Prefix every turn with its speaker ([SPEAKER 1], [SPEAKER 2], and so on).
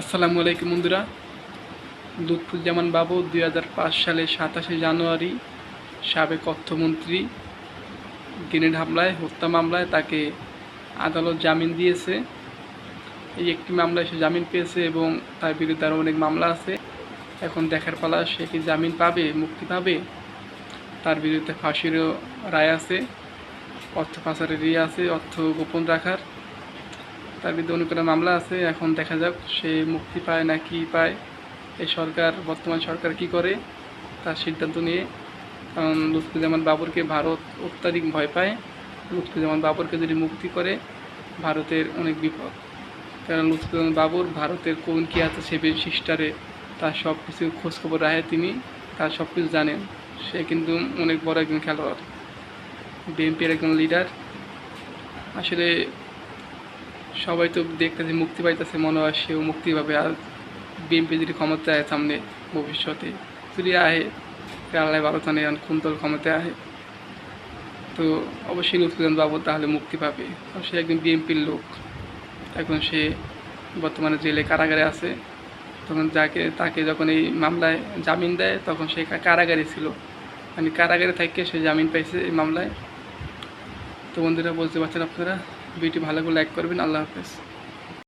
[SPEAKER 1] আসসালামু আলাইকুম বন্ধুরা। লুৎফুজ্জামান বাবু, দুই হাজার পাঁচ সালে সাতাশে জানুয়ারি সাবেক অর্থমন্ত্রী গ্রেনেড হামলায়, হত্যা মামলায় তাকে আদালত জামিন দিয়েছে। এই একটি মামলায় সে জামিন পেয়েছে এবং তার বিরুদ্ধে আরও অনেক মামলা আছে। এখন দেখার পালা, সে কি জামিন পাবে, মুক্তি পাবে? তার বিরুদ্ধে ফাঁসিরও রায় আছে, অর্থ পাচারের ইয়ে আছে, অর্থ গোপন রাখার। তার বিরুদ্ধে অনেক কটা মামলা আছে, এখন দেখা যাক সে মুক্তি পায় না কি পায়। এই সরকার, বর্তমান সরকার কি করে, তার সিদ্ধান্ত নিয়ে। কারণ লুৎফুজ্জামান বাবরকে ভারত অত্যাধিক ভয় পায়। লুৎফুজ্জামান বাবরকে যদি মুক্তি করে, ভারতের অনেক বিপদ। কারণ লুৎফুজ্জামান বাবর ভারতের কোন কী আছে সে সিস্টারে, তার সব কিছু খোঁজখবর রাখে তিনি, তার সব কিছু জানেন। সে কিন্তু অনেক বড় একজন খেলোয়াড়, বিএনপির একজন লিডার আসলে সবাই তো দেখতেছে মুক্তি পাইতেছে, মনে হয় সেও মুক্তি পাবে। আর বিএনপি যদি ক্ষমতায় আয় সামনে ভবিষ্যতে, যদি আহে, আল্লাহ ভালো জানে কোন দল ক্ষমতায় আহে। তো অবশ্যই লুৎফুজান বাবু তাহলে মুক্তি পাবে। সে একজন বিএনপির লোক। এখন সে বর্তমানে জেলে কারাগারে আছে। তখন যাকে, তাকে যখন এই মামলায় জামিন দেয়, তখন সে কারাগারে ছিল। মানে কারাগারে থেকে সে জামিন পাইছে এই মামলায়। তো বন্ধুরা বলতে পারছেন আপনারা? ভিডিওটি ভালো করে লাইক করবেন। আল্লাহ হাফেজ।